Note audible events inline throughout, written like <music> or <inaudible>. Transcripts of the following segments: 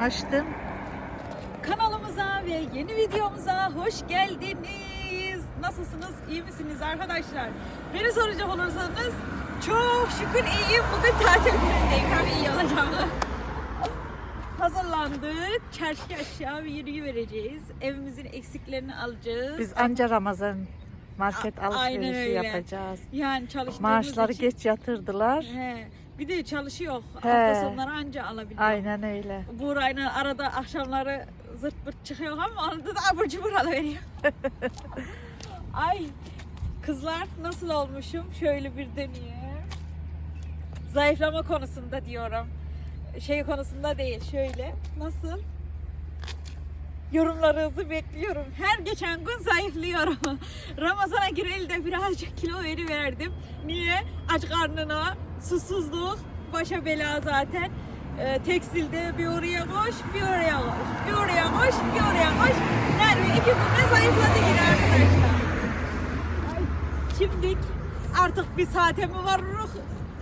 Açtım. Kanalımıza ve yeni videomuza hoş geldiniz. Nasılsınız? İyi misiniz arkadaşlar? Beni soracak olursanız çok şükür iyiyim. Bugün tatil günündeyim. Tabii iyi olacağımı. Hazırlandık. Çarşı aşağı bir yürüyü vereceğiz. Evimizin eksiklerini alacağız. Biz anca Ramazan market A- alışverişi yapacağız. yani çalıştığımız Maaşları için. geç yatırdılar. He. Bir de çalışıyor. He. Hafta sonları anca alabiliyor. Aynen öyle. Burayla arada akşamları zırt pırt çıkıyor ama arada da abur cubur alıveriyor. <laughs> Ay kızlar nasıl olmuşum? Şöyle bir deneyeyim. Zayıflama konusunda diyorum. Şey konusunda değil şöyle. Nasıl? Yorumlarınızı bekliyorum. Her geçen gün zayıflıyorum. <laughs> Ramazana gireli de birazcık kilo veri verdim. Niye? Aç karnına, susuzluk, başa bela zaten. Ee, tekstilde bir oraya koş, bir oraya koş, bir oraya koş, bir oraya koş. Yani iki günde zayıfladı yine arkadaşlar. Şimdi artık bir saate mi varırız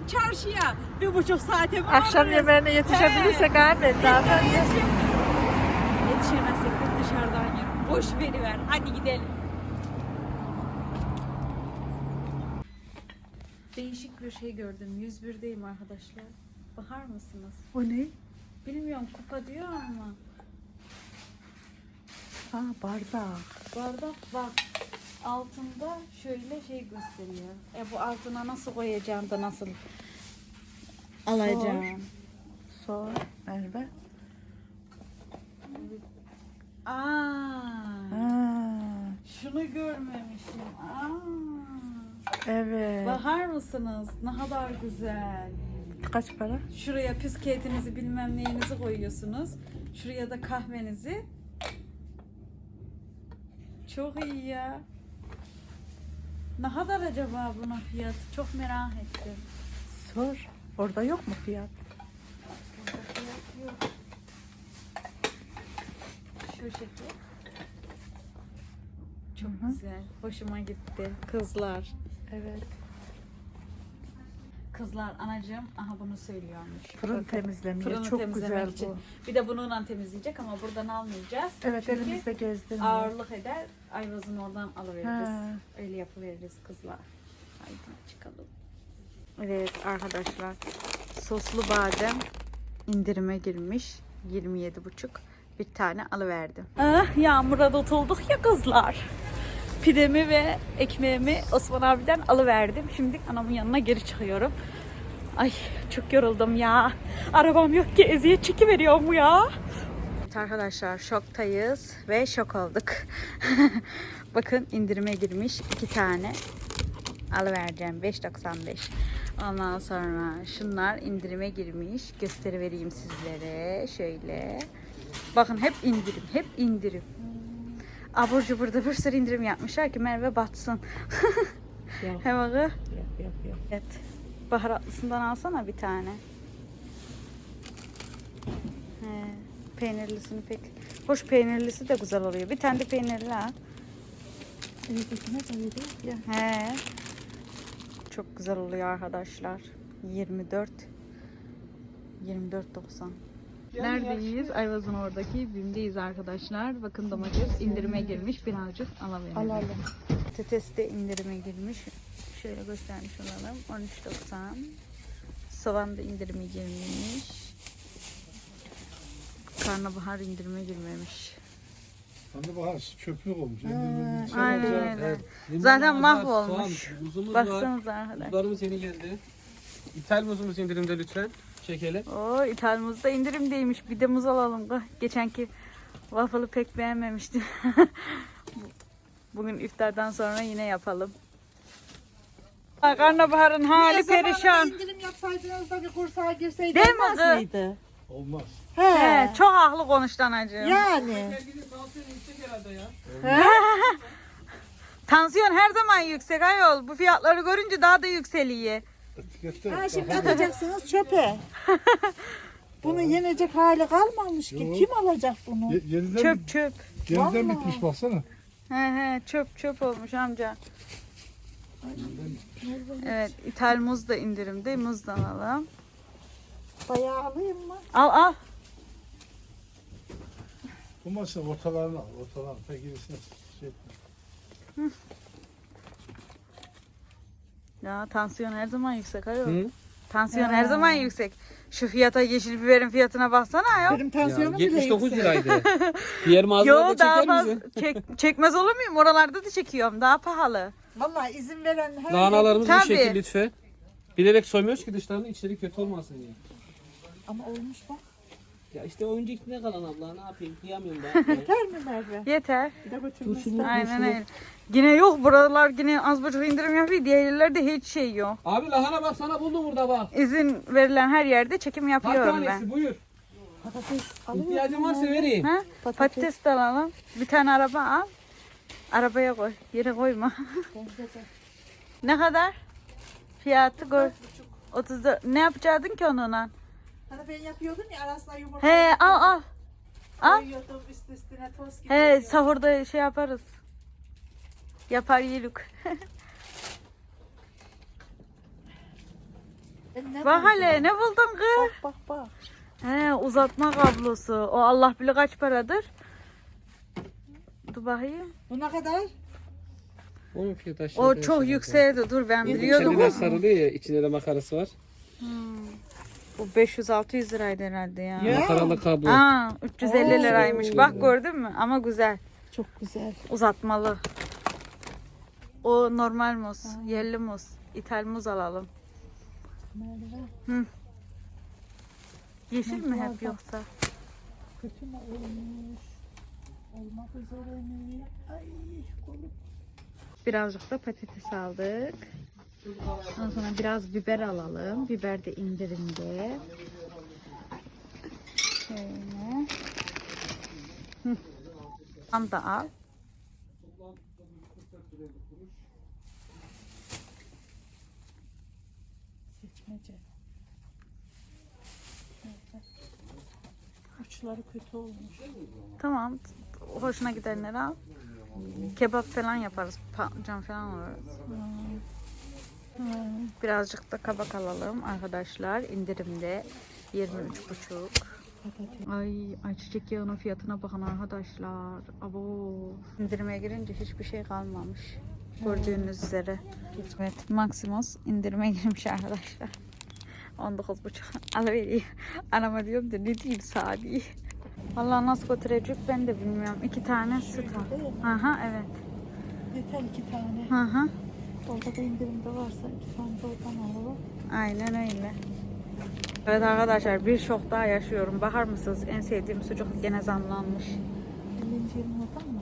çarşıya? Bir buçuk saate mi Akşam varırız? yemeğine yetişebilirsek abi zaten. Yetişemezsek de dışarıdan yiyorum. Boş veriver. Hadi gidelim. Değişik bir şey gördüm. 101'deyim arkadaşlar. Bakar mısınız? O ne? Bilmiyorum kupa diyor ama. Aa bardak. Bardak bak. Altında şöyle şey gösteriyor. E bu altına nasıl koyacağım da nasıl alacağım. Sor Merve. Aa, Ha, şunu görmemişim. Aa. Evet. Bakar mısınız? Ne kadar güzel. Kaç para? Şuraya püsketinizi bilmem neyinizi koyuyorsunuz. Şuraya da kahvenizi. Çok iyi ya. Ne kadar acaba bunun fiyatı? Çok merak ettim. Sor. Orada yok mu fiyat? Burada fiyat yok. Şu şekil. Çok Hı hı. güzel. Hoşuma gitti. Kızlar. Evet. Kızlar anacığım aha bunu söylüyormuş. Fırın temizlemiyor. Fırını Çok temizlemek güzel için. bu. Bir de bununla temizleyecek ama buradan almayacağız. Evet Çünkü elimizde gezdirmiyor. ağırlık eder. Ayvazını oradan alıveririz. Ha. Öyle yapıveririz kızlar. Haydi çıkalım. Evet arkadaşlar soslu badem indirime girmiş 27,5 bir tane alıverdim. Ah, yağmura tutulduk ya kızlar. Pidemi ve ekmeğimi Osman abiden alıverdim. Şimdi anamın yanına geri çıkıyorum. Ay çok yoruldum ya. Arabam yok ki eziyet çekiveriyorum ya. Evet arkadaşlar şoktayız ve şok olduk. <laughs> Bakın indirime girmiş iki tane alıvereceğim 5.95. Ondan sonra şunlar indirime girmiş. Gösteri vereyim sizlere. Şöyle. Bakın hep indirim, hep indirim. Abur cuburda bir sürü indirim yapmışlar ki Merve batsın. Yok. <laughs> He bakı. Yok yok yok. Evet. Baharatlısından alsana bir tane. He, peynirlisini pek. Hoş peynirlisi de güzel oluyor. Bir tane de peynirli ha. He. Çok güzel oluyor arkadaşlar. 24 24.90. Neredeyiz? Ayvaz'ın oradaki BİM'deyiz arkadaşlar. Bakın domates indirime girmiş. Birazcık alalım. Alalım. Patates de indirime girmiş. Şöyle göstermiş olalım. 13.90. Soğan da indirime girmiş. Karnabahar indirime girmemiş. Karnabahar çöplük olmuş. Aynen öyle. Zaten mahvolmuş. Baksanıza arkadaşlar. Muzlarımız yeni geldi. İthal muzumuz indirimde lütfen. Çekelim. Oo, İthal muzda indirimdeymiş. Bir de muz alalım. da. Geçenki waffle'ı pek beğenmemiştim. <laughs> Bugün iftardan sonra yine yapalım. Karnabaharın hali perişan. indirim yapsaydınız da bir kursağa girseydiniz Değil mi olmaz kız? mıydı? Olmaz. He. He, çok haklı konuştu anacığım. Yani. yüksek herhalde ya. <laughs> Tansiyon her zaman yüksek ayol. Bu fiyatları görünce daha da yükseliyor. Ha, şimdi atacaksınız çöpe. <laughs> Bunu yenecek hali kalmamış ki. Yok. Kim alacak bunu? Ye- yeniden, Çöp çöp. yeniden Vallahi. bitmiş baksana. He he çöp çöp olmuş amca. Evet ithal muz da indirimde. Muzdan alalım. Bayağı alayım mı? Al al. Bu maçın ortalarını al. Ortalarını. Pek gerisine şey etme. Ya tansiyon her zaman yüksek ayol. Hı? Tansiyon her zaman yüksek. Şu fiyata yeşil biberin fiyatına baksana ayol. Benim Ya, tansiyonum bile 79 yüksek. liraydı. <laughs> Diğer mağazalarda Yo daha çeker fazla misin? çek, çekmez olur muyum? Oralarda da çekiyorum. Daha pahalı. Vallahi izin veren her Lahanalarımızı bir Tabii. şekil lütfen. Bilerek soymuyoruz ki dışlarının içleri kötü olmasın diye. Ama olmuş bak. Ya işte oyuncu içinde kalan abla ne yapayım kıyamıyorum ben. <laughs> Yeter mi Merve? Yeter. Bir de götürmez. Turşulu Aynen öyle. Yine yok buralar yine az buçuk indirim yapıyor. Diğer yerlerde hiç şey yok. Abi lahana bak sana buldum burada bak. İzin verilen her yerde çekim yapıyorum ben. tanesi buyur. Patates alıyor İhtiyacın varsa vereyim. Ha? Patates de alalım. Bir tane araba al. Arabaya koy. Yere koyma. <laughs> Ne kadar? Fiyatı gör. 34. Ne yapacaktın ki onunla? Hani ben yapıyordum ya arasına yumurta. He al al. al. Koyuyordum üst üstüne toz gibi. He oluyor. sahurda şey yaparız. Yapar ne Bak hele ne buldun kız? Bak bak bak. He uzatma kablosu. O Allah bilir kaç paradır. Dur bakayım. Bu ne kadar? Onun fiyatı aşağı O çok yükseldi. Dur ben biliyordum. Kendine sarılıyor ya içinde de makarası var. Bu 500-600 liraydı herhalde ya. Ya. Makaralı kablo. Aa 350 Oo. liraymış. Bak gördün mü? Ama güzel. Çok güzel. Uzatmalı. O normal muz. Yerli muz. İthal muz alalım. Merve. Yeşil mi hep yoksa? Kötü mü olmuş? Olmak üzere mi? Ay kolum. Birazcık da patates aldık. Ondan sonra biraz biber alalım. Biber de indirimde. Şöyle. Tam da al. Seçmece. Uçları kötü olmuş. Tamam. Hoşuna gidenleri al. Kebap falan yaparız. Patlıcan falan alırız. Birazcık da kabak alalım arkadaşlar. İndirimde 23,5. Patates. Ay ayçiçek yağının fiyatına bakın arkadaşlar. Abo. İndirime girince hiçbir şey kalmamış. Gördüğünüz üzere. Evet Maximus indirime girmiş arkadaşlar. <laughs> 19,5 alıvereyim. Anama diyorum da ne diyeyim Sadi. Vallahi nasıl götürecek ben de bilmiyorum. İki tane süt al. Aha evet. Yeter iki tane. Hı. Orada da indirimde varsa iki tane de oradan alalım. Aynen öyle. Evet arkadaşlar bir şok daha yaşıyorum. Bakar mısınız? En sevdiğim sucuk gene zamlanmış. 50. yerin oradan mı?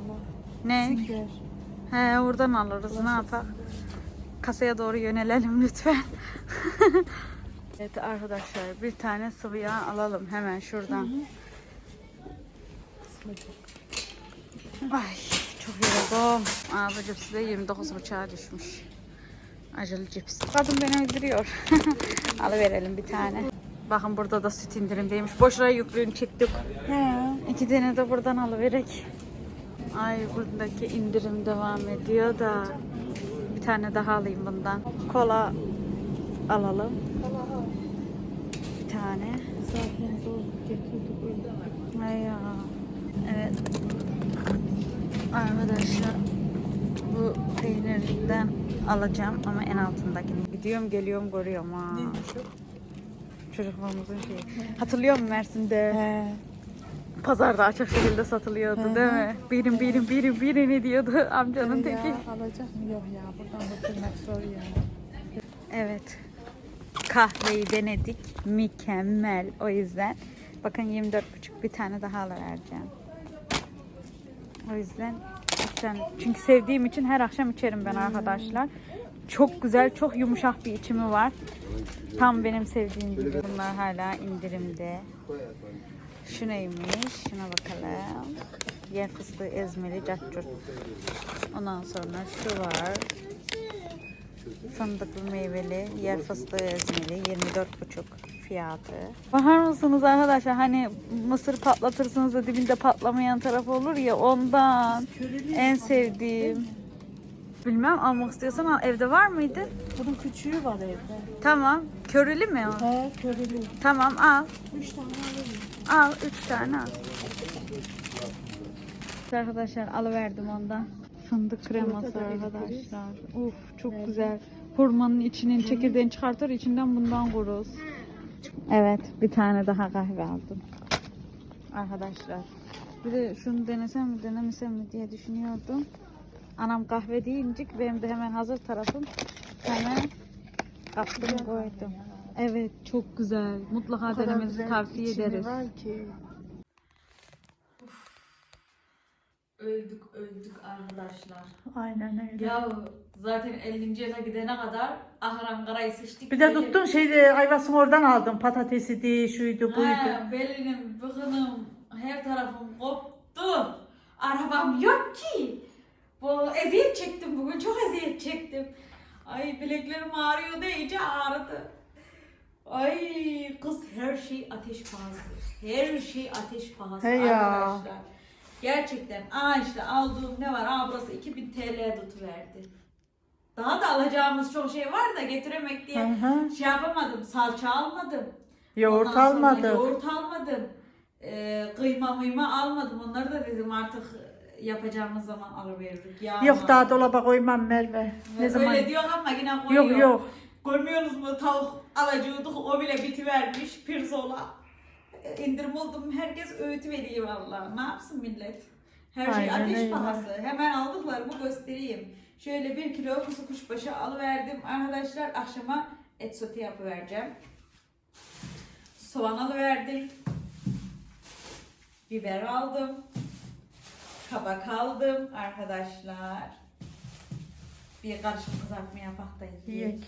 Ne? Zinger. He oradan alırız. Ne yapak? Kasaya doğru yönelelim lütfen. <laughs> evet arkadaşlar bir tane sıvı yağ alalım hemen şuradan. Ay çok yoruldum. Abi cipsi de 29 buçuğa düşmüş. Acılı cips. Kadın beni öldürüyor. <laughs> Alıverelim bir tane. Bakın burada da süt indirimdeymiş. Boşuna yüklüğünü çektik. He. İki tane de buradan alıverek. Ay buradaki indirim devam ediyor da. Bir tane daha alayım bundan. Kola alalım. Bir tane. Zaten zor getirdik. Ay ya. Evet. Arkadaşlar bu peynirden alacağım ama en altındakini. Gidiyorum geliyorum görüyorum ha. Çocukluğumuzun şeyi. Hatırlıyor musun Mersin'de? He. Pazarda açık şekilde satılıyordu hı. değil mi? Birim birim birim birini diyordu <laughs> amcanın Ya, teki. alacak mı? Yok ya buradan götürmek zor ya. Evet. Kahveyi denedik. Mükemmel. O yüzden bakın 24,5 bir tane daha alıvereceğim. O yüzden lütfen çünkü sevdiğim için her akşam içerim ben arkadaşlar. Çok güzel, çok yumuşak bir içimi var. Tam benim sevdiğim gibi. Bunlar hala indirimde. Şu neymiş? Şuna bakalım. Yer fıstığı ezmeli caccut. Ondan sonra şu var. Fındıklı meyveli yer fıstığı ezmeli 24,5 fiyatı. Bakar mısınız arkadaşlar hani mısır patlatırsınız da dibinde patlamayan taraf olur ya ondan en sevdiğim. Bilmem almak istiyorsan al. Evde var mıydı? Bunun küçüğü var evde. Tamam. Körülü mü o? He körülü. Tamam al. Üç tane alalım. Al. Üç tane al. Arkadaşlar alıverdim ondan. Fındık kreması arkadaşlar. Uf çok güzel. Hurmanın içinin çekirdeğini çıkartır içinden bundan kuruz. Evet bir tane daha kahve aldım. Arkadaşlar. Bir de şunu denesem mi denemesem mi diye düşünüyordum. Anam kahve deyince benim de hemen hazır tarafım. Hemen kaptım koydum. Evet çok güzel. Mutlaka denemenizi tavsiye ederiz. Öldük öldük arkadaşlar. Aynen öyle. Ya zaten 50. yıla gidene kadar ahır Ankara'yı sıçtık. Bir de tuttun şeyde ayvasını oradan aldın. Patatesi diye şuydu buydu. Ha, belinim, bıkınım, her tarafım koptu. Arabam yok ki. Bu eziyet çektim bugün, çok eziyet çektim. Ay bileklerim ağrıyor da iyice ağrıdı. Ay kız her şey ateş pahası. Her şey ateş pahası He ya. arkadaşlar. Gerçekten işte aldığım ne var? Aa burası 2000 TL tutuverdi. Daha da alacağımız çok şey var da getiremek diye hı. şey yapamadım. Salça almadım. Yoğurt Ondan sonra almadı. Yoğurt almadım. Ee, kıyma mıyma almadım. Onları da dedim artık yapacağımız zaman alıverdik. Ya Yok daha dolaba koymam Merve. Ne zaman? Öyle diyor ama yine koyuyor. Yok yok. Görmüyorsunuz mu tavuk alacıyorduk o bile bitivermiş pirzola. İndirim oldum herkes öğütü veriyor vallahi. Ne yapsın millet? Her şey Aynen ateş öyle. pahası. Hemen aldıklarımı göstereyim. Şöyle bir kilo kuzu kuşbaşı alıverdim. Arkadaşlar akşama et sote yapıvereceğim. Soğan alıverdim. Biber aldım. Kabak aldım arkadaşlar. Bir karışık kızartma yapak da yiyek.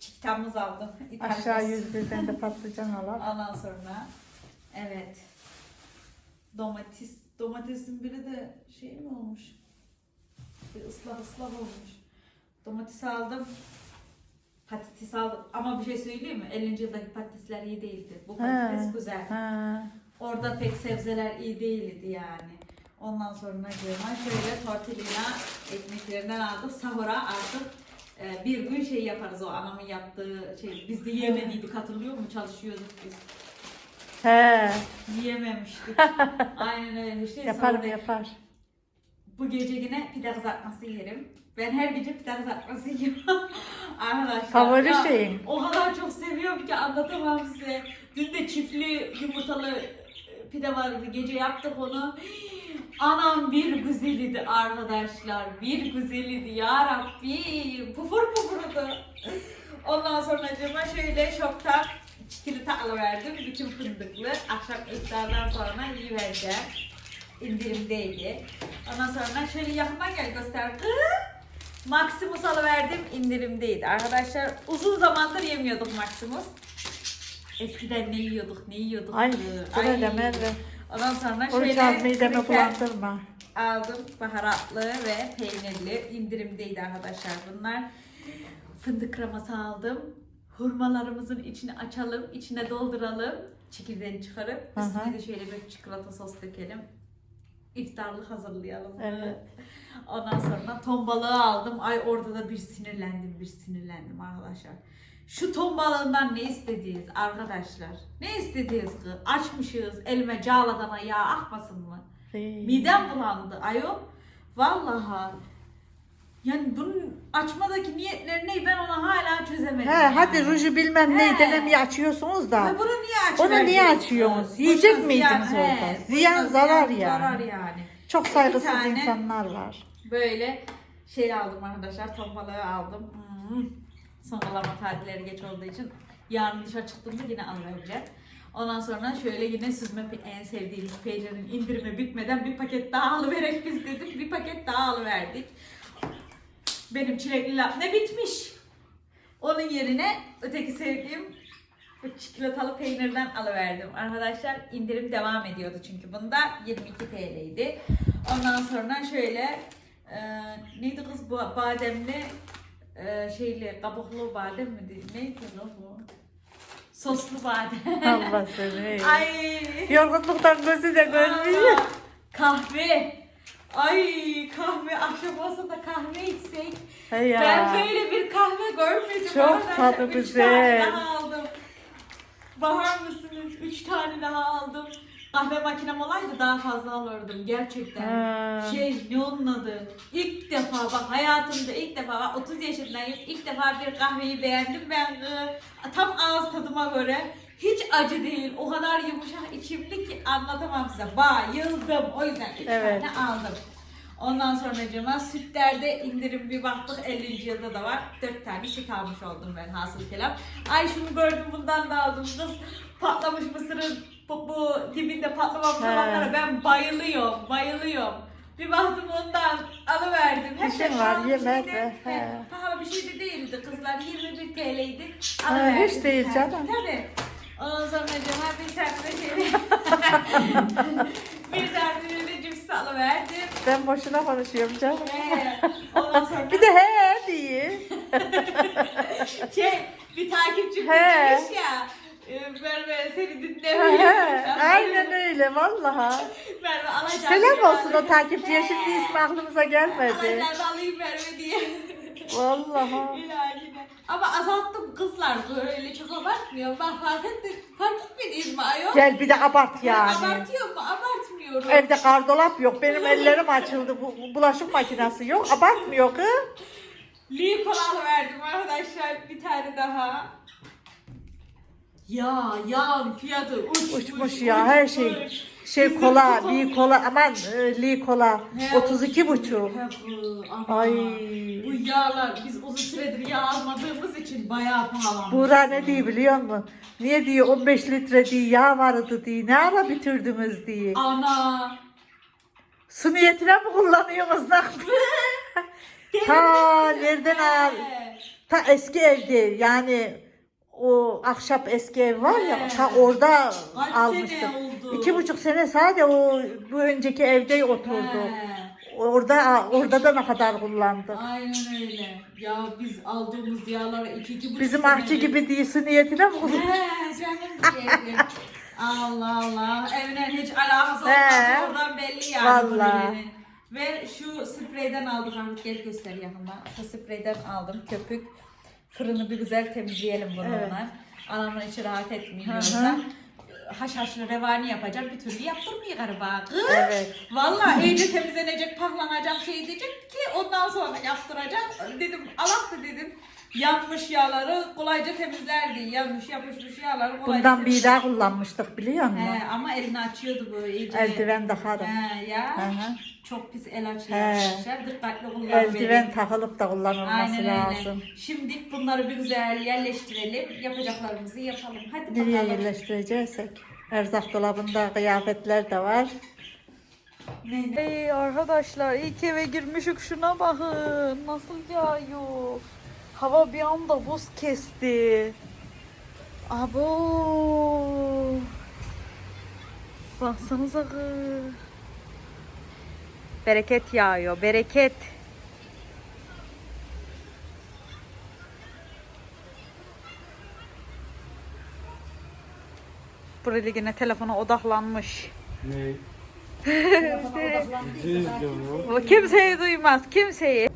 Çiktamız aldım. İtalyan Aşağı yüzden de patlıcan alalım. Ondan sonra evet. Domates domatesin biri de şey mi olmuş? Bir ıslah ıslah olmuş. Domates aldım. Patates aldım. Ama bir şey söyleyeyim mi? 50. yıldaki patatesler iyi değildi. Bu patates Ha. güzel. Ha. Orada pek sebzeler iyi değildi yani. Ondan sonra cığıma şöyle tortillina ekmeklerinden aldık. Sahura artık e, bir gün şey yaparız o anamın yaptığı şey. Biz de yemediydik hatırlıyor musun? Çalışıyorduk biz. He. Yiyememiştik. <laughs> Aynen öyle işte. Yapar mı yapar. Bu gece yine pide kızartması yerim. Ben her gece pide kızartması yiyorum. <laughs> Arkadaşlar. Favori ya, şeyin. O kadar çok seviyorum ki anlatamam size. Dün de çiftli yumurtalı e, pide vardı. Gece yaptık onu. <gasps> Anam bir güzeliydi arkadaşlar. Bir güzeliydi ya Rabbi. Pufur pufurdu. <laughs> Ondan sonra cıma şöyle şoktan çikolata alıverdim. Bütün fındıklı. Akşam iftardan sonra yiyivereceğim. İndirimdeydi. Ondan sonra şöyle yakından gel göster. Maximus alıverdim indirimdeydi. Arkadaşlar uzun zamandır yemiyorduk Maximus. Eskiden ne yiyorduk ne yiyorduk. Ay. Bu ne Merve. Ondan sonra Oruç şöyle az midemi kraker bulandırma. aldım. Baharatlı ve peynirli indirimdeydi arkadaşlar bunlar. Fındık kreması aldım. Hurmalarımızın içini açalım, içine dolduralım. Çekirdeğini çıkarıp üstüne de şöyle bir çikolata sos dökelim. İftarlık hazırlayalım. Evet. Ondan sonra ton balığı aldım. Ay orada da bir sinirlendim, bir sinirlendim arkadaşlar. Şu ton balığından ne istediyiz arkadaşlar? Ne istediyiz kız? Açmışız elime cağladana yağ akmasın mı? Hey. Midem bulandı ayol. Vallahi. Yani bunun açmadaki niyetleri ne ben onu hala çözemedim. He yani. hadi ruju bilmem He. ne denemeyi açıyorsunuz da. Ha, bunu niye Onu açıverdiniz niye açıyorsunuz? Yiyecek ziyan- miydiniz he, orada? boşuna Ziyan, zarar yani. Zarar yani. Çok saygısız tane- insanlar var. Böyle şey aldım arkadaşlar. Ton balığı aldım. Hmm. Son kalama tarihleri geç olduğu için yarın dışarı çıktığımda yine alıvereceğim. Ondan sonra şöyle yine süzme en sevdiğimiz peynirin indirimi bitmeden bir paket daha alıverek biz dedik. Bir paket daha alıverdik. Benim çilekli labne bitmiş. Onun yerine öteki sevdiğim bu çikolatalı peynirden alıverdim. Arkadaşlar indirim devam ediyordu çünkü bunda 22 TL'ydi. Ondan sonra şöyle e, neydi kız bu bademli e, şeyli kabuklu badem mi? Neydi lan bu? Soslu badem. Allah seni. <laughs> Ay. Yorgunluktan gözü de görmüyor. Kahve. Ay kahve akşam olsa da kahve içsek. He ya. Ben böyle bir kahve görmedim. Çok arkadaşlar. Üç güzel. tane daha aldım. Bakar mısınız? Üç tane daha aldım. kahve makinem olaydı daha fazla alırdım gerçekten. Ha. Şey ne onun adı? İlk defa bak hayatımda ilk defa bak 30 yaşındayım. ilk defa bir kahveyi beğendim. Ben e, tam ağız tadıma göre hiç acı değil. O kadar yumuşak içimli ki anlatamam size. Bayıldım. O yüzden iki Evet. tane aldım. Ondan sonra cema sütlerde indirim bir baktık 50. yılda da var. 4 tane süt almış oldum ben hasıl kelam. Ay şunu gördüm bundan da aldım. Kız patlamış mısırın bu, bu dibinde patlamamış He. olanlara ben bayılıyorum, bayılıyorum. Bir baktım ondan alıverdim. Hep İşin de var, pahalı bir şey de- de, he, he. Pahalı bir şey de değildi kızlar. 21 TL'ydi. Ha, Alıverdim hiç değil tane. canım. Tabii. Ondan sonra cema bir tane de şey <laughs> bir tane de cips alıverdim. Ben boşuna konuşuyorum canım. He, Ondan sonra Bir de he diye. <laughs> şey bir takipçim He. demiş ya e, Merve seni dinlemiyor. Aynen böyle- öyle vallahi. Merve alacağım. Selam olsun o takipçiye şimdi ismi aklımıza gelmedi. Alacağım alayım Merve diye. Vallahi. İlahine. Ama azalttım kızlar böyle çok abartmıyor. Bak fark ettin, fark etmediniz mi ayol? Gel bir de abart yani. Abartıyor mu? Abartmıyorum. Evde gardolap yok. Benim ellerim açıldı. Bu bu bulaşık makinesi yok. Abartmıyor kız. Lee verdim arkadaşlar bir tane daha. Ya ya fiyatı uçmuş, Uçmuş ya her şey. Şey Bizim kola, kutu- bir kola aman e, li kola. He, 32 buçuk. He, bu, ama Ay. Bu yağlar biz uzun süredir yağ almadığımız için bayağı pahalanmış. Buğra ne diyor biliyor musun? Niye diyor 15 litre diye yağ vardı diye. Ne ara bitirdiniz diye. Ana. Su niyetine mi kullanıyorsunuz? lan? <laughs> Ta nereden al? Ta eski evde yani o ahşap eski ev var ya He. ta orada Kaç almıştım. sene oldu? İki buçuk sene sadece o bu önceki evde oturdu. He. Orada orada da ne kadar kullandık. Aynen öyle. Ya biz aldığımız yağları iki iki buçuk Bizim sene- ahçı gibi değil su niyetine mi? He canım ciğerim. Allah Allah. Evine hiç alakası He. olmadı. Oradan belli yani. Vallahi. Ve şu spreyden aldık artık gel göster yakından. Şu spreyden aldım köpük. Fırını bir güzel temizleyelim bunu Evet. Anamın içi rahat etmiyor. Yoksa Haşhaşlı revani yapacak bir türlü yaptırmıyor galiba. Kız. Evet. Vallahi iyice temizlenecek, paklanacak şey diyecek ki ondan sonra yaptıracak. Dedim Allah da dedim. Yanmış yağları kolayca temizlerdi. Yanmış yapışmış yağları kolayca Bundan bir daha kullanmıştık biliyor musun? He, ama elini açıyordu böyle iyice. Eldiven takarım. He, ya. Hı hı. Çok pis el açıyor He. arkadaşlar. Dikkatli kullan Eldiven takılıp da kullanılması Aynen öyle. lazım. Şimdi bunları bir güzel yerleştirelim. Yapacaklarımızı yapalım. Hadi Nereye bakalım. yerleştireceksek? Erzak dolabında kıyafetler de var. Hey arkadaşlar ilk eve girmişik şuna bakın. Nasıl yağıyor. Hava bir anda buz kesti. Abo. Baksanıza kız. Bereket yağıyor. Bereket. Buraya yine telefona odaklanmış. Ne? <laughs> Kimseyi duymaz. Kimseyi.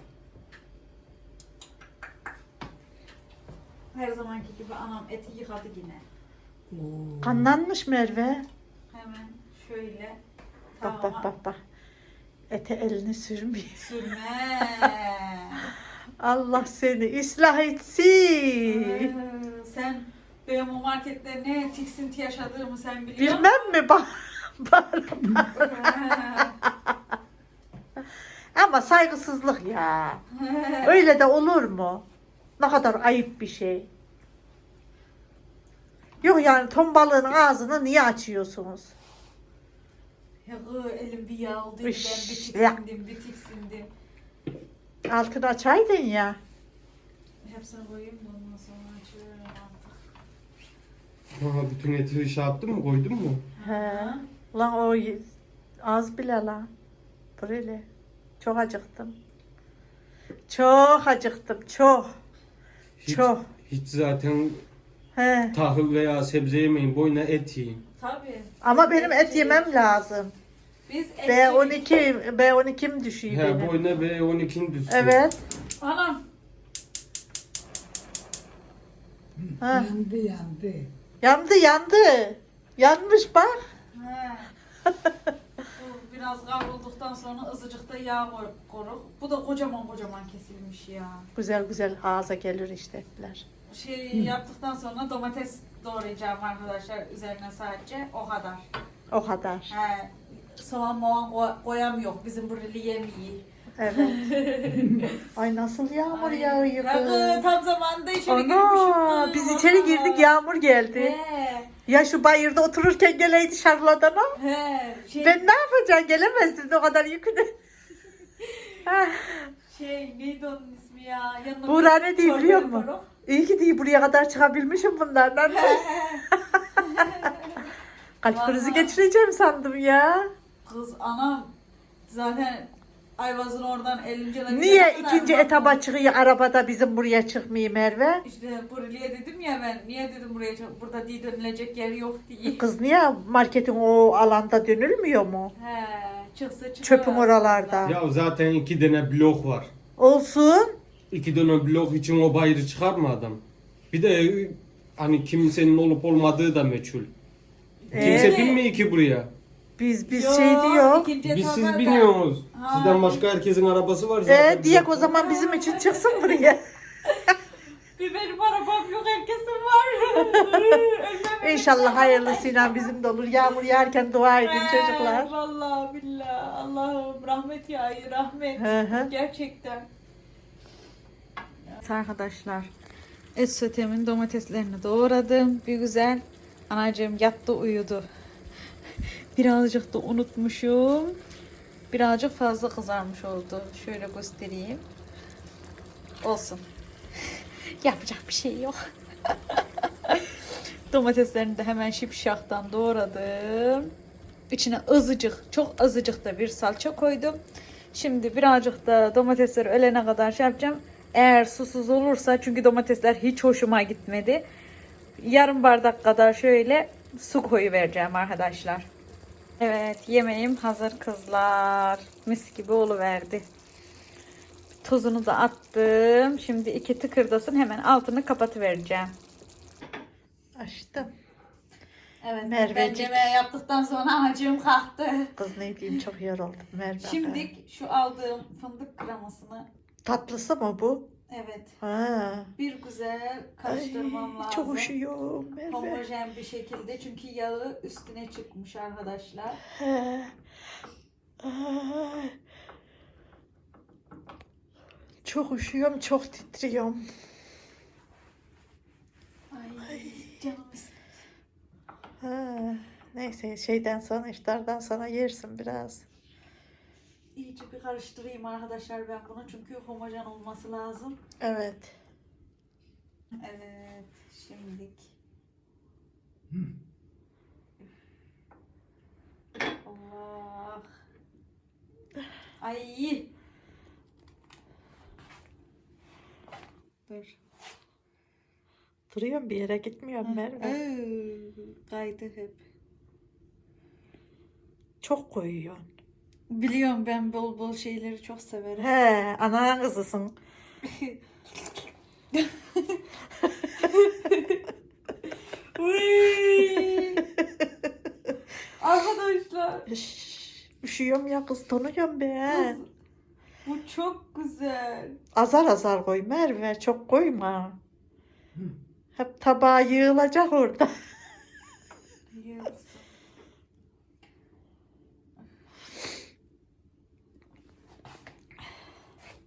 Her zamanki gibi anam eti yıkadı yine. Kanlanmış Merve. Hemen şöyle Bak bak bak bak. Ete elini sürmüyor. Sürme. <laughs> Allah seni ıslah etsin. Ee, sen benim o markette ne tiksinti yaşadığımı sen biliyor musun? Bilmem mi? Bak. <laughs> bak. Ama saygısızlık ya. Öyle de olur mu? Ne kadar ayıp bir şey. Yok yani ton balığın ağzını niye açıyorsunuz? Ya elim bir yağ oldu. Ben bir Üş, tiksindim, bir tiksindim. Altını açaydın ya. Hepsini koyayım da ondan sonra açıyorum artık. Aha, bütün eti şey yaptın mı koydun mu? He. Ulan o y- az bile lan. Böyle. Çok acıktım. Çok acıktım. Çok. Hiç, Çok. Hiç zaten He. tahıl veya sebze yemeyin. Boyuna et yiyin. Tabii. Ama benim et yemem lazım. Biz et B12 B12'm düşüyor He, benim. boyuna B12'nin düşsün. Evet. Anam. Ha. Yandı yandı. Yandı yandı. Yanmış bak. He. biraz kavrulduktan sonra ızıcıkta yağ koy- koruk. Bu da kocaman kocaman kesilmiş ya. Güzel güzel ağza gelir işte etler. Şey yaptıktan sonra domates doğrayacağım arkadaşlar üzerine sadece o kadar. O kadar. He, soğan moğan koy- koyamıyor bizim burada yemeği. Evet. <laughs> Ay nasıl yağmur yağıyor Ya kız, kız. tam zamanında içeri Ana girmişim. biz içeri girdik yağmur geldi. He, Ya şu bayırda otururken geleydi şarladana. he. Şey, Ben ne yapacağım gelemezdin o kadar yükünü. <laughs> Şey neydi onun ismi ya? Yanına Buğra ne çorba biliyor musun? İyi ki değil buraya kadar çıkabilmişim bunlardan. <laughs> Kalp krizi Vallahi. geçireceğim sandım ya. Kız anam zaten Ayvaz'ın oradan 50. yıla Niye gidene kadar ikinci bak- etaba çıkıyor arabada bizim buraya çıkmıyor Merve? İşte buraya dedim ya ben niye dedim buraya çok- burada değil dönülecek yer yok diye. Kız niye marketin o alanda dönülmüyor mu? He çıksa çıkar. Aslında. oralarda. Ya zaten iki tane blok var. Olsun. İki tane blok için o bayırı çıkar mı adam? Bir de e, hani kimsenin olup olmadığı da meçhul. Kimse Ee? binmiyor ki buraya. Biz biz Yok, şey diyor. ikinci Biz siz etaba da- biniyorsunuz. Ha. Sizden başka herkesin arabası var zaten. Ee, diyek o zaman bizim için çıksın buraya. <laughs> Bir benim arabam yok herkesin var. <laughs> Ölmem. İnşallah hayırlısıyla bizim de olur. Yağmur yağarken dua edin çocuklar. Vallahi billahi Allah'ım rahmet yağıyor rahmet. Hı hı. Gerçekten. Evet arkadaşlar. Et sotemin domateslerini doğradım. Bir güzel. Anacığım yattı uyudu. Birazcık da unutmuşum. Birazcık fazla kızarmış oldu. Şöyle göstereyim. Olsun. Yapacak bir şey yok. <laughs> Domateslerini de hemen şipşaktan doğradım. İçine azıcık, çok azıcık da bir salça koydum. Şimdi birazcık da domatesleri ölene kadar şey yapacağım. Eğer susuz olursa çünkü domatesler hiç hoşuma gitmedi. Yarım bardak kadar şöyle su koyu vereceğim arkadaşlar. Evet yemeğim hazır kızlar. Mis gibi oluverdi. Tuzunu da attım. Şimdi iki tıkırdasın hemen altını kapatıvereceğim. Açtım. Evet ben Mervecik. yemeği yaptıktan sonra anacığım kalktı. Kız ne diyeyim çok yoruldum Merve. Şimdi şu aldığım fındık kremasını Tatlısı mı bu? evet Ha. bir güzel karıştırmam Ay, lazım. Çok üşüyorum Merve. Homojen bir şekilde çünkü yağı üstüne çıkmış arkadaşlar. He. Ay. Çok üşüyorum, çok titriyorum. Ay, canım ist- Ha. Neyse şeyden sonra iftardan sonra yersin biraz. İyice bir karıştırayım arkadaşlar ben bunu çünkü homojen olması lazım. Evet. Evet şimdilik. Allah. Ay. Dur. Duruyorum bir yere gitmiyorum Merve. Ay, Kaydı hep. Çok koyuyorsun. Biliyorum ben bol bol şeyleri çok severim. He, ana kızısın. <laughs> Uy. Arkadaşlar Üş, Üşüyorum ya kız donuyorum be. kız, bu çok güzel. Azar azar koy Merve, çok koyma. Hep tabağa yığılacak orada. Biliyor musun?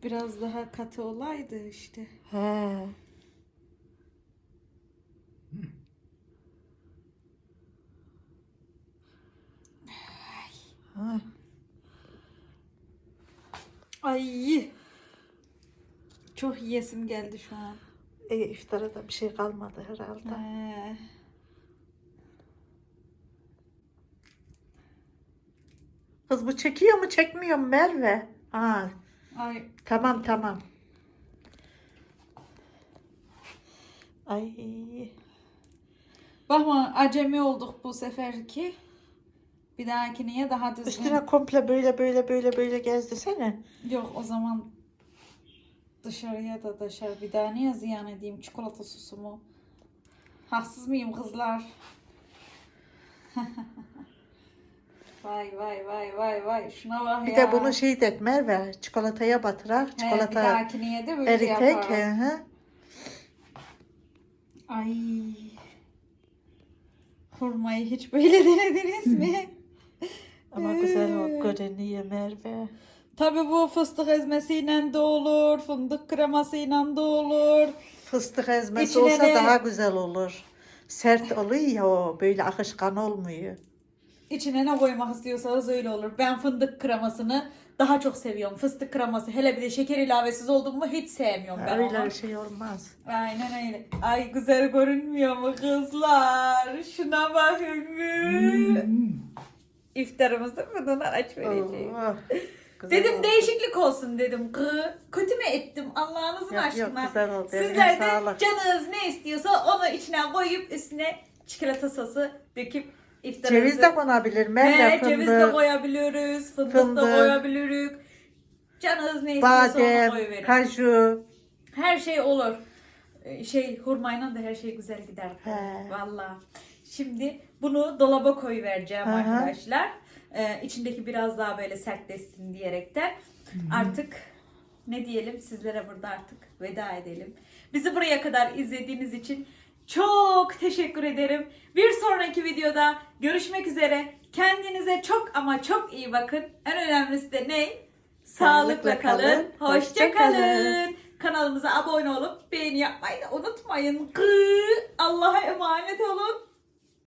Biraz daha katı olaydı işte. He. Ha. Ay. Çok yiyesim geldi şu an. E, iftara da bir şey kalmadı herhalde. Ee, Kız bu çekiyor mu çekmiyor mu Merve? Ha, ay tamam tamam. Ay. bakma acemi olduk bu seferki. Bir dahakine daha düzgün. Üstüne komple böyle böyle böyle böyle gezdirsene. Yok o zaman dışarıya da dışarı bir daha niye ziyan edeyim çikolata sosumu? Haksız mıyım kızlar? <laughs> Vay vay vay vay vay. Şuna bak Bir ya. de bunu şey de Merve çikolataya batırak He, bir çikolata dahakine yedi böyle eritek. Hı hı. Ay. Hurmayı hiç böyle <laughs> denediniz mi? Ama güzel o görünüyor Merve. Tabii bu fıstık ezmesiyle de olur, fındık kremasıyla da olur. Fıstık ezmesi İçine olsa de- daha güzel olur. Sert oluyor ya o böyle akışkan olmuyor. İçine ne koymak istiyorsanız öyle olur. Ben fındık kremasını daha çok seviyorum. Fıstık kreması hele bir de şeker ilavesiz oldu mu hiç sevmiyorum ben Öyle onu. şey olmaz. Aynen öyle. Ay güzel görünmüyor mu kızlar? Şuna bakın. İftarımızı bundan aç vereceğim. Güzel Dedim oldu. değişiklik olsun dedim. Kı, kötü mü ettim Allah'ınızın Yok, yok, aşkına. güzel oldu. Eline Sizler de sağlık. canınız ne istiyorsa onu içine koyup üstüne çikolata sosu döküp iftarınızı... Ceviz de konabilir. Merve He, ceviz de fındık, koyabiliyoruz. Fındık, da Fındık. koyabiliriz. Canınız ne istiyorsa onu koyuverin. kaju. Her şey olur. Ee, Şey hurmayla da her şey güzel gider. He. Valla. Şimdi bunu dolaba koyuvereceğim hı. arkadaşlar. Ee, içindeki biraz daha böyle sertleşsin diyerekten. Artık ne diyelim sizlere burada artık veda edelim. Bizi buraya kadar izlediğiniz için çok teşekkür ederim. Bir sonraki videoda görüşmek üzere. Kendinize çok ama çok iyi bakın. En önemlisi de ne? Sağlıkla Sağlıkla kalın. kalın, Hoşça hoşça kalın. kalın. Kanalımıza abone olup beğeni yapmayı da unutmayın. Allah'a emanet olun.